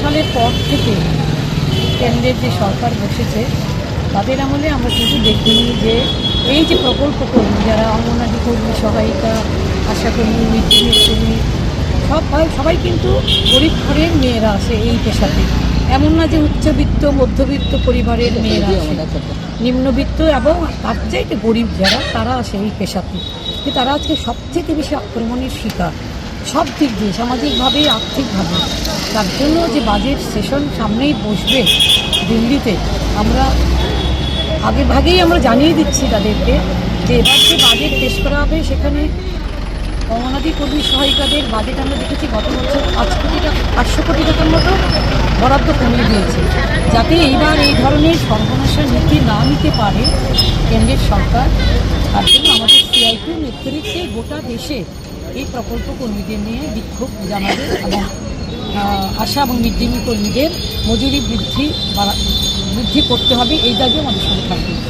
সালের পর থেকে কেন্দ্রের যে সরকার বসেছে, তাদের আমলে আমরা কিন্তু দেখিনি যে এই যে প্রকল্প কর্মী যারা অঙ্গনাদি কর্মী, সহায়িকা, আশাকর্মী মিড কর্মী সবাই সবাই কিন্তু গরিব ঘরের মেয়েরা আসে এই পেশাতে। এমন না যে উচ্চবিত্ত, মধ্যবিত্ত পরিবারের মেয়েরা নিম্নবিত্ত এবং তার চাইতে গরিব যারা, তারা আসে এই পেশাতে। যে তারা আজকে সব থেকে বেশি আক্রমণের শিকার। সব দিক দিয়ে সামাজিকভাবে, আর্থিকভাবে। তার জন্য যে বাজেট সেশন সামনেই বসবে দিল্লিতে, আমরা আগে ভাগেই আমরা জানিয়ে দিচ্ছি তাদেরকে যে এবার যে বাজেট পেশ করা হবে সেখানে অনাদি কর্মী সহায়িকাদের বাজেট আমরা দেখেছি গত বছর পাঁচ কোটি টাকা, পাঁচশো কোটি টাকার মতো বরাদ্দ কমিয়ে দিয়েছে। যাতে এইবার এই ধরনের সর্বনাশা নীতি না নিতে পারে কেন্দ্রের সরকার, তার জন্য আমাদের সিআইপির নেতৃত্বে গোটা দেশে এই প্রকল্প কর্মীদের নিয়ে বিক্ষোভ জানাবে এবং আশা এবং মিড ডে মিল কর্মীদের মজুরি বৃদ্ধি বৃদ্ধি করতে হবে, এই দাবি আমাদের সঙ্গে থাকবে